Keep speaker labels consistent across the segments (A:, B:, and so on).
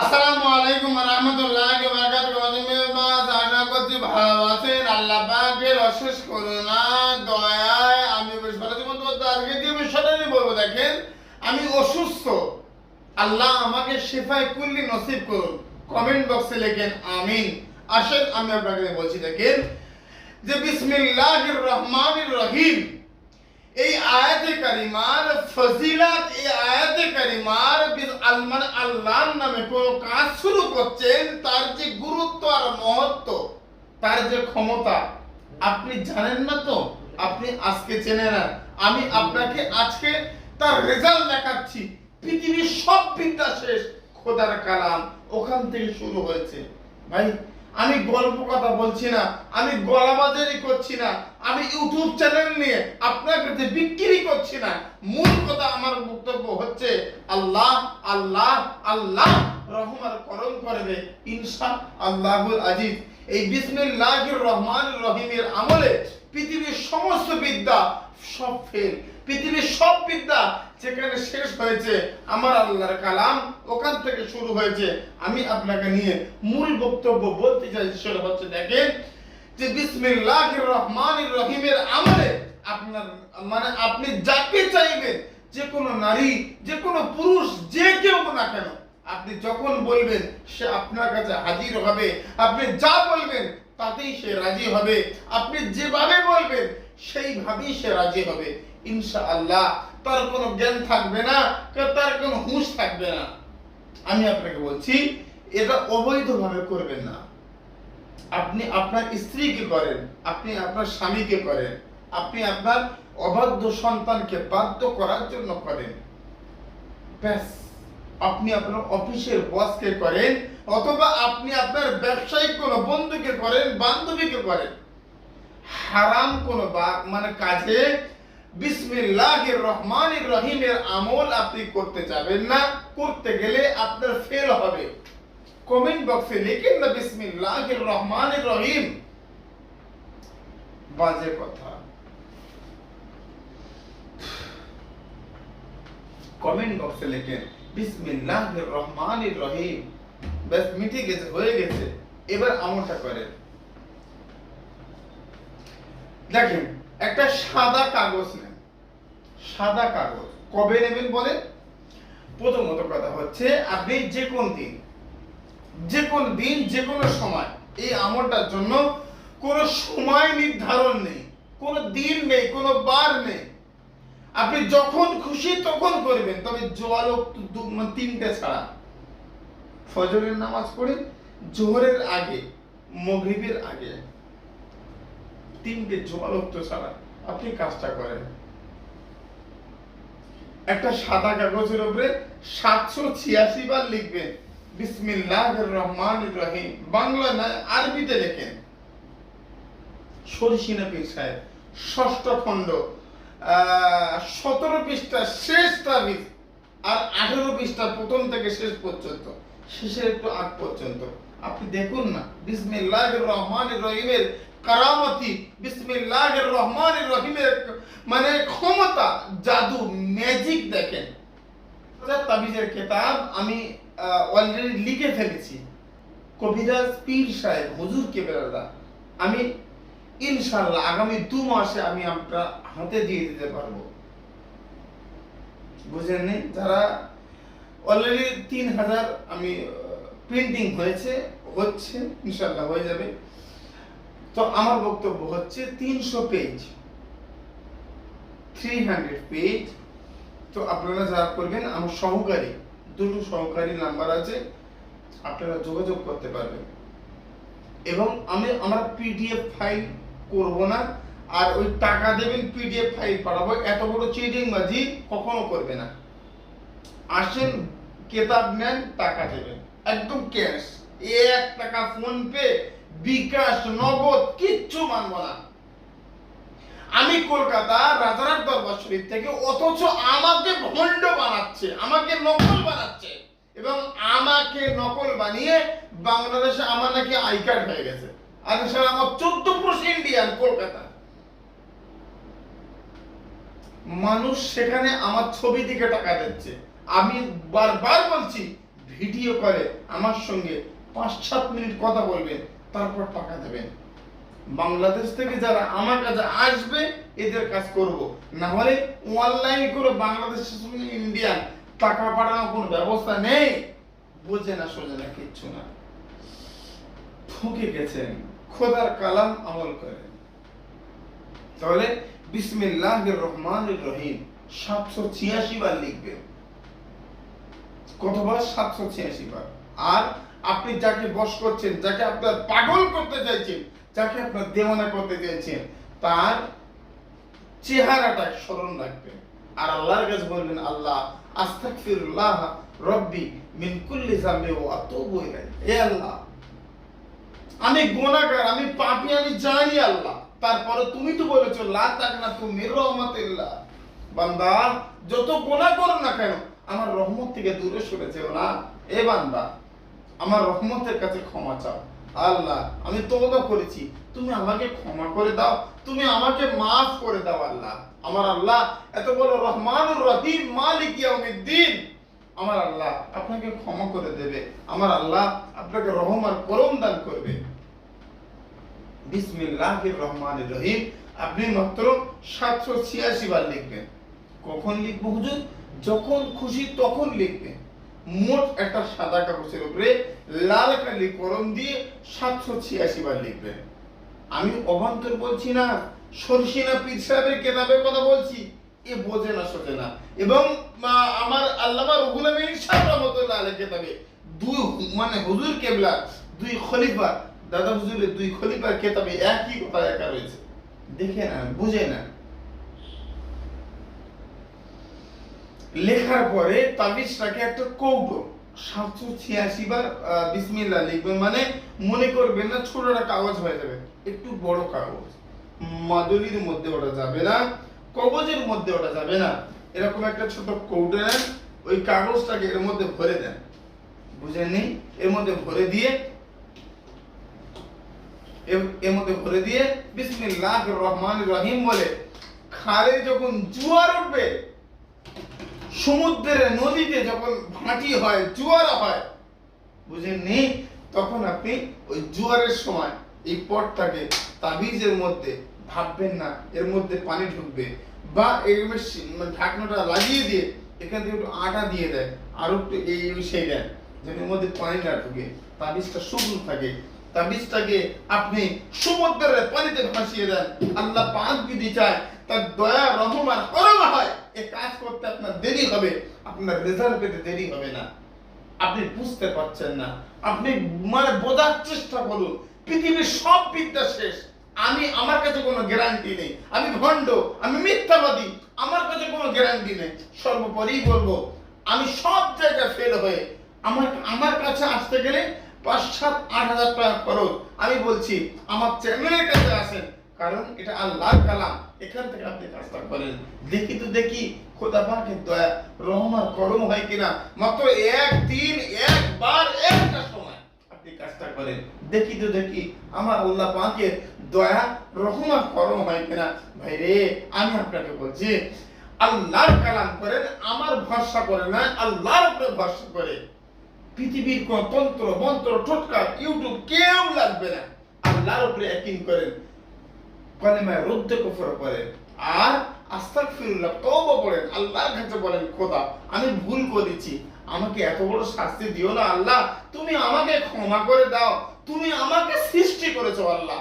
A: আসসালামু আলাইকুম ভালো আছেন? আল্লাহ পাকের অশেষ করুণা, দয়ায় আমি আজকে যে বিষয়টা বলব, দেখেন, আমি অসুস্থ। আল্লাহ আমাকে শেফায় কুল্লি নসিব করুন। কমেন্ট বক্সে লেখেন, আমিন। আসেন, আমি আপনাকে বলছি, দেখেন, যে বিসমিল্লাহির রহমানির রহিম, এই আয়াতে কারিমার ফজিলাত, এই আয়াতে কারিমার বিস- আল- মানে আল্লাহর নামে কোন কাজ শুরু করছেন, তার যে গুরুত্ব আর মহত্ব, তার যে ক্ষমতা, আপনি জানেন না তো? আপনি আজকে চেনে না আমি আপনাকে আজকে তার রেজাল্ট দেখাচ্ছি। পৃথিবীর সব বিদ্যা শেষ খোদার কালাম ওখান থেকে শুরু হয়েছে। ভাই আমি গল্প কথা বলছি না, আমি গলাবাজারি করছি না, আমি ইউটিউব চ্যানেল নিয়ে আপনার কাছে বিক্রি করছি না। মূল কথা আমার বক্তব্য হচ্ছে, আল্লাহ আল্লাহ আল্লাহ রহমার করম করবে, ইনশা আল্লাহুল আজিজ। এই বিসমিল্লাহির রহমান রহিমের আমলে পৃথিবীর সমস্ত বিদ্যা সব ফেল পৃথিবীর সব বিদ্যা যেখানে শেষ হয়েছে, আমার আল্লাহর কালাম, ওখান থেকে শুরু হয়েছে। আমি আপনাকে নিয়ে মূল বক্তব্য বলতে চাই, সেটা হচ্ছে দেখেন যে বিসমিল্লাহির রহমানির রহিমের আমলে আপনার মানে আপনি যাকে চাইবেন, যে কোনো নারী, যে কোনো পুরুষ, যে কেউ না কেন, আপনি যখন বলবেন, সে আপনার কাছে হাজির হবে। আপনি যা বলবেন, তাতেই সে রাজি হবে। আপনি যেভাবে বলবেন সেইভাবেই সে রাজি হবে ইনশা আল্লাহ তার কোনো জ্ঞান থাকবে না, তার কোনো হুঁশ থাকবে না। আমি আপনাকে বলছি, এটা অবৈধভাবে করবেন না। আপনি আপনার স্ত্রীকে করেন, আপনি আপনার স্বামীকে করেন, আপনি আপনার অবাধ্য সন্তানকে বাধ্য করার জন্য করেন। ব্যাস, আপনি আপনার অফিসের বসকে করেন, অথবা আপনি আপনার ব্যবসায়িক কোনো বন্ধুকে করেন, বান্ধবীকে করেন। হারাম কোনো মানে কাজে বিসমিল্লাহির রহমানির রহিমের আমল আপনি করতে যাবেন না, করতে গেলে আপনার ফেল হবে। কমেন্ট বক্সে লিখেন না বিসমিল্লাহির রহমানির রহিম। বাজে কথা। কমেন্ট বক্সে লিখেন বিসমিল্লাহির রহমানির রহিম। ব্যাস, মিটে গেছে, হয়ে গেছে। এবার আমলটা করেন। দেখেন, একটা সাদা কাগজ নেন। সাদা কাগজ। কবে নেবেন বলেন? প্রথমত কথা হচ্ছে, আপনি যে কোন দিন, যে কোন দিন, যে কোনো সময়, এই আমলটার জন্য কোনো সময় নির্ধারণ নেই, কোনো দিন নেই, কোনো বার নেই। আপনি যখন খুশি তখন করবেন, তবে জল মানে তিনটে ছাড়া। ফজরের নামাজ পড়ে জোহরের আগে, মগরিবের আগে। তিনটে জোয়ালক্ত ছাড়া আপনি কাজটা করেন। একটা সাদা কাগজের উপরে সাতশো ছিয়াশি বার লিখবেন বিসমিল্লাহ রহমান রহিম। বাংলা আরবিতে লেখেন। সরিষিনা ষষ্ঠ খণ্ড। সতেরো পৃষ্ঠা শেষ তাবিজ আর আঠেরো পৃষ্ঠা প্রথম থেকে শেষ পর্যন্ত। শেষের একটু আগ পর্যন্ত। আপনি দেখুন না বিসমিল্লাহ রহমান রহিমের কারামতি বিসমিল্লাহ রহমান রহিমের মানে ক্ষমতা, জাদু ম্যাজিক দেখেন। তাবিজের কেতাব আমি অলরেডি লিখে ফেলেছি। কবিরাজ পীর সাহেব, হুজুর কেবেরাদা আমি ইনশাল্লাহ আগামী দু মাসে আমি আপনার হাতে দিয়ে দিতে পারব। বুঝেননি যারা অলরেডি তিন হাজার আমি প্রিন্টিং হয়েছে, হচ্ছে ইনশাল্লাহ হয়ে যাবে। তো আমার বক্তব্য হচ্ছে তিনশো পেজ থ্রি হান্ড্রেড পেজ তো আপনারা যারা করবেন আমার সহকারী, দুটো সহকারী নাম্বার আছে, আপনারা যোগাযোগ করতে পারবেন। এবং আমি, আমরা পিডিএফ ফাইল করব না, আর ওই টাকা দেবেন পিডিএফ ফাইল পাঠাবো, এত বড় চিটিং বাজি কখনো করবে না। আসেন, কেতাব নেন, টাকা দেবেন। একদম ক্যাশ এক টাকা ফোন পে বিকাশ, নগদ কিচ্ছু মানবো না। আমি কলকাতা রাজারহাট দরবার শরীফ থেকে অথচ আমাকে ভণ্ড বানাচ্ছে, আমাকে নকল বানাচ্ছে এবং আমাকে নকল বানিয়ে বাংলাদেশে আমার নাকি আই কার্ড হয়ে গেছে। আর স্যার আমার চোদ্দ পুরুষ ইন্ডিয়ান কলকাতা। মানুষ সেখানে আমার ছবি দিকে টাকা দিচ্ছে। আমি বারবার বলছি ভিডিও করে আমার সঙ্গে পাঁচ সাত মিনিট কথা বলবেন। তারপর টাকা দেবেন বাংলাদেশ থেকে যারা আমার কাছে আসবে, এদের কাজ করব। না হলে অনলাইন করে বাংলাদেশের সঙ্গে ইন্ডিয়ান, টাকা পাঠানোর কোনো ব্যবস্থা নেই। বোঝে না, সোজে না, কিচ্ছু না। ঠকে গেছেন, খোদার কালাম আমল করেন। তাহলে বিসমিল্লাহ রহমান রহিম, সাতশো ছিয়াশি বার লিখবেন। কতবার? সাতশো ছিয়াশি বার। আর আপনি যাকে বস করছেন, যাকে আপনার পাগল করতে চাইছেন, যাকে আপনার দেওয়ানা করতে চাইছেন, তার চেহারাটা স্মরণ রাখবেন। আর আল্লাহর কাছে বলবেন, আল্লাহ, আস্তাগফিরুল্লাহ রব্বি মিন কুল্লি ওয়া আতুবু ইলাইহি। হে আল্লাহ, আমি গুনাহগার, আমি পাপী, আমি জানি আল্লাহ। তারপরে তুমি তো বলেছ, লা তাকনা তুমি রহমাতিল্লাহ। বান্দা, যত গুনাহ করো না কেন, আমার রহমত থেকে দূরে সরে যেও না। এ বান্দা আমার রহমতের কাছে ক্ষমা চাও। আল্লাহ, আমি তওবা করেছি। তুমি আমাকে ক্ষমা করে দাও। তুমি আমাকে মাফ করে দাও, আল্লাহ। আমার আল্লাহ, এত বড় রহমানুর রহিম, মালিক ইয়াউমিদ্দিন। আমার আল্লাহ আপনাকে ক্ষমা করে দেবে। আমার আল্লাহ আপনাকে রহম আর করম দান করবে। বিসমিল্লাহির রহমানির রহিম। আপনি মাত্র সাতশো ছিয়াশি বার লিখবেন। কখন লিখব হুজুর? যখন খুশি তখন লিখবেন। মোট একটা সাদা কাগজের উপরে লাল কালি কলম দিয়ে সাতশো ছিয়াশি বার লিখবেন। আমি অবান্তর বলছি না সরসিনা পীর সাহেবের কেতাবের কথা বলছি, এ বোঝে না সোজে না। এবং আমার আল্লামা রহমতুল্লাহ আলাইহি কেতাবে দুই মানে হুজুর কেবলা, দুই খলিফা, দাদা হুজুরের দুই খলিফার কেতাবে একই কথা একা রয়েছে। দেখে না, বুঝে না। লেখার পরে তাবিজটাকে একটা কৌটো সাতশো ছিয়াশি বার আহ, বিসমিল্লাহ লিখবেন। মানে মনে করবেন না ছোট একটা কাগজ হয়ে যাবে একটু বড় কাগজ। মধ্যে ওটা যাবে না কবজের মধ্যে ওটা যাবে না। এরকম একটা ছোট নেন ওই কাগজটাকে এর মধ্যে ভরে দেন। বুঝেননি এর মধ্যে ভরে দিয়ে এর মধ্যে ভরে দিয়ে বিসমিল্লাহ রহমান রহিম বলে খালে যখন জোয়ার উঠবে সমুদ্রের নদীতে যখন ভাঁটি হয়, জোয়ার হয় বুঝেননি তখন আপনি ওই জোয়ারের সময় এই পটটাকে তাবিজের মধ্যে ভাববেন না, এর মধ্যে পানি ঢুকবে বা এরকম মানে ঢাকনাটা লাগিয়ে দিয়ে এখান থেকে একটু আটা দিয়ে দেয়, আর একটু এই এই সেই দেন যেন এর মধ্যে পানি না ঢুকে, তাবিজটা শুকনো থাকে। তাবিজটাকে আপনি সমুদ্রের পানিতে ভাসিয়ে দেন। আল্লাহ পাক যদি চায়, তার দয়া, রহম আর হয়। এই কাজ করতে আপনার দেরি হবে, আপনার রেজাল্ট পেতে দেরি হবে না। আপনি বুঝতে পারছেন না। আপনি মানে বোঝার চেষ্টা করুন। পৃথিবীর সব বিদ্যা শেষ। আমি, আমার কাছে কোনো গ্যারান্টি নেই। আমি ভণ্ড, আমি মিথ্যাবাদী। আমার কাছে কোনো গ্যারান্টি নেই। সর্বোপরি বলব, আমি সব জায়গায় ফেল হয়ে আমার আমার কাছে আসতে গেলে পাঁচ সাত আট হাজার টাকা খরচ। আমি বলছি, আমার চ্যানেলের কাছে আসেন। কারণ এটা আল্লাহর কালাম। এখান থেকে আপনি কাজটা করেন। দেখি তো দেখি খোদা পাকের দয়া রহমান করম হয় কিনা। মাত্র এক দিন একবার একটা সময় আপনি কাজটা করেন। দেখি তো দেখি আমার আল্লাহ পাকের দয়া রহমান করম হয় কিনা। ভাই রে আমি আপনাকে বলছি, আল্লাহর কালাম করেন, আমার ভরসা করে না, আল্লাহর উপরে ভরসা করে পৃথিবীর কোন তন্ত্র, মন্ত্র, টোটকা, ইউটিউব কেউ লাগবে না। আল্লাহর উপরে একদিন করেন। কলেমায় রুদ্ধ কুফর করেন আর আস্তাগফিরুল্লাহ, তওবা পড়েন। আল্লাহর কাছে বলেন, খোদা, আমি ভুল করেছি। আমাকে এত বড় শাস্তি দিও না আল্লাহ। তুমি আমাকে ক্ষমা করে দাও। তুমি আমাকে সৃষ্টি করেছ আল্লাহ।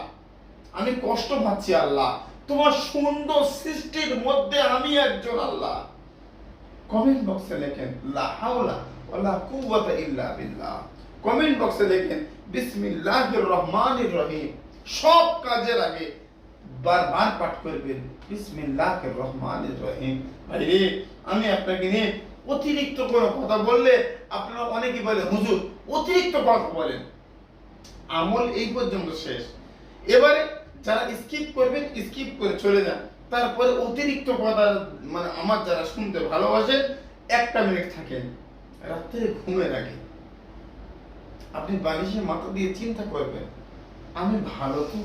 A: আমি কষ্ট পাচ্ছি আল্লাহ। তোমার সুন্দর সৃষ্টির মধ্যে আমি একজন আল্লাহ। কমেন্ট বক্সে লেখেন, লা হাওলা ওয়ালা কুওয়াতা ইল্লা বিল্লাহ। কমেন্ট বক্সে লেখেন, বিসমিল্লাহির রহমানির রহিম। সব কাজের আগে বারবার পাঠ করবেন। বিসমিল্লাহির রহমানির রহিম। ভাই রে আমি আপনাকে নিয়ে অতিরিক্ত কোনো কথা বললে আপনারা অনেকে বলে, হুজুর, অতিরিক্ত কথা বলেন। আমল এই পর্যন্ত শেষ। এবারে যারা স্কিপ করবেন স্কিপ করে চলে যান। তারপরে অতিরিক্ত কথা মানে আমার যারা শুনতে ভালোবাসেন একটা মিনিট থাকেন। রাত্রে ঘুমের আগে। আপনি বালিশে মাথা দিয়ে চিন্তা করবেন, আমি ভালো তো?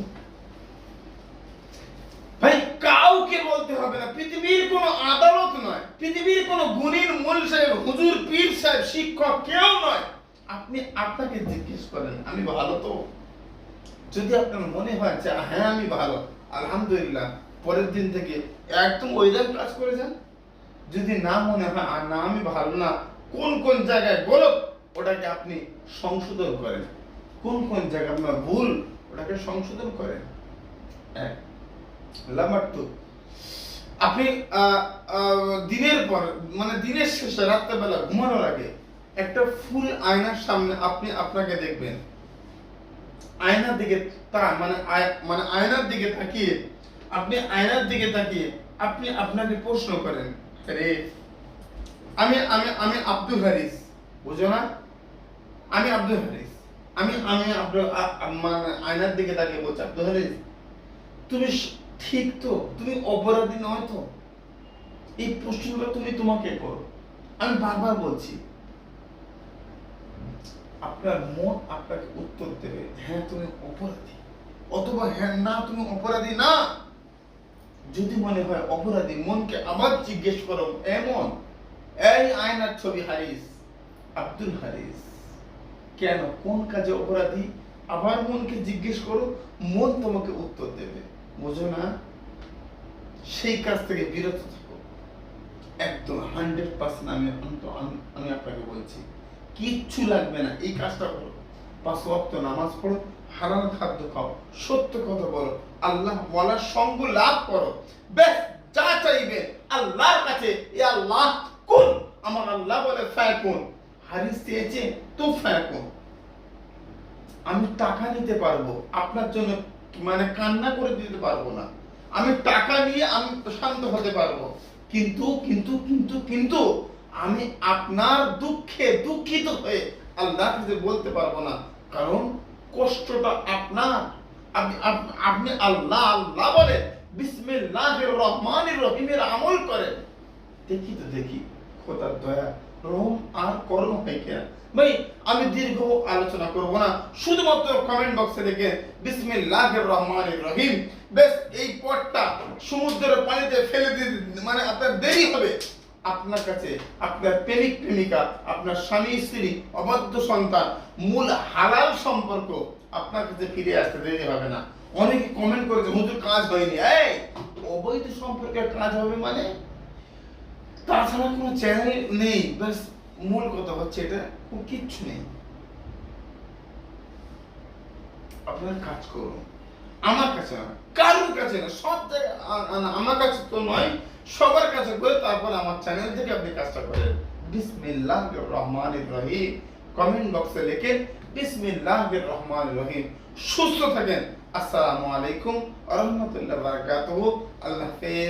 A: বলতে হবে না। পৃথিবীর কোনো আদালত নয়, পৃথিবীর কোনো গুণীর মূল সাহেব, হুজুর, পীর সাহেব, শিক্ষক কেউ নয়। আপনি আপনাকে জিজ্ঞেস করেন, আমি ভালো তো? যদি আপনার মনে হয় যে হ্যাঁ আমি ভালো, আলহামদুলিল্লাহ, পরের দিন থেকে একদম ওই রকম কাজ করে যান। যদি না মনে হয়, আর না, আমি ভালো না, কোন কোন জায়গায় গলত ওটাকে আপনি সংশোধন করেন। কোন কোন জায়গায় আপনার ভুল, ওটাকে সংশোধন করেন। এক। নাম্বার টু আপনি দিনের পর মানে দিনের শেষে রাত্রেবেলা ঘুমানোর আগে একটা ফুল আয়নার সামনে আপনি আপনাকে দেখবেন। আয়নার দিকে তা মানে মানে আয়নার দিকে তাকিয়ে, আপনি আয়নার দিকে তাকিয়ে আপনি আপনাকে প্রশ্ন করেন রে আমি আমি আমি আব্দুল হারিস, বুঝো না? আমি আব্দুল হারিস, আমি আমি আপনার আ- আ- মানে আয়নার দিকে তাকিয়ে বলছি, আব্দুল হারিস, তুমি ঠিক তো, তুমি অপরাধী নয় তো? এই প্রশ্নটা তুমি তোমাকে করো। আমি বারবার বলছি, আপনার মন আপনাকে উত্তর দেবে হ্যাঁ তুমি অপরাধী। অথবা হ্যাঁ না, তুমি অপরাধী না। যদি মনে হয় অপরাধী, মনকে আবার জিজ্ঞেস করো, এমন? এই আয়নার ছবি হারিস, আব্দুল হারিস। কেন? কোন কাজে অপরাধী? আবার মনকে জিজ্ঞেস করো, মন তোমাকে উত্তর দেবে। বুঝো না, সেই কাজ থেকে বিরত থাকো। একদম হান্ড্রেড পার্সেন্ট আমি আমি- আপনাকে বলছি, কিচ্ছু লাগবে না, এই কাজটা করো। পাঁচ ওয়াক্ত নামাজ পড়ো, হারাম খাদ্য খাও, সত্য কথা বলো, আল্লাহ বলার সঙ্গ লাভ করো। বেশ যা চাইবে আল্লাহর কাছে, এ আল্লাহ কোন আমার আল্লাহ বলে ফায়াকুন। হারিস চেয়েছে তো ফায়াকুন। আমি টাকা নিতে পারব, আপনার জন্য মানে কান্না করে দিতে পারব না। আমি টাকা নিয়ে আমি শান্ত হতে পারব। কিন্তু কিন্তু কিন্তু কিন্তু আমি আপনার দুঃখে দুঃখিত হয়ে আল্লাহ বলতে পারব না। কারণ কষ্টটা আপনার। আপনি, আপ- আপনি আল্লাহ আল্লাহ বলে বিসমিল্লাহির রহমানির রহিমের আমল করেন। দেখি তো দেখি, খোদার দয়া, রহম আর করম হয় কিনা। ভাই, আমি দীর্ঘ আলোচনা করব না। শুধুমাত্র কমেন্ট বক্সে লিখে বিসমিল্লাহির রহমানির রহিম। বেশ, এই পটটা সমুদ্রের পানিতে ফেলে দিতে মানে আপনার দেরি হবে। আপনার কাছে আপনার প্রেমিক, প্রেমিকা, আপনার স্বামী, স্ত্রী, অবাধ্য সন্তান, মূল হালাল সম্পর্ক আপনার কাছে ফিরে আসতে দেরি হবে না। অনেকে কমেন্ট করেছে, হুজুর, কাজ হয়নি। এই, অবৈধ সম্পর্কের কাজ হবে মানে? তাছাড়া কোনো চ্যানেল নেই। ব্যাস মূল কথা হচ্ছে এটা কোনো কিচ্ছু নেই। আপনার কাজ করুন। আমার কাছে না, কারোর কাছে না, সব জায়গায় আ- আমার কাছে তো নয়, সবার কাছে করে তারপর আমার চ্যানেল থেকে আপনি কাজটা করেন। বিসমিল্লাহ রহমান রহিম। কমেন্ট বক্সে লিখে বিসমিল্লাহ রহমান রহিম। সুস্থ থাকেন। আসসালামু আলাইকুম রহমতুল্লাহ বারাকাতুহু। আল্লাহ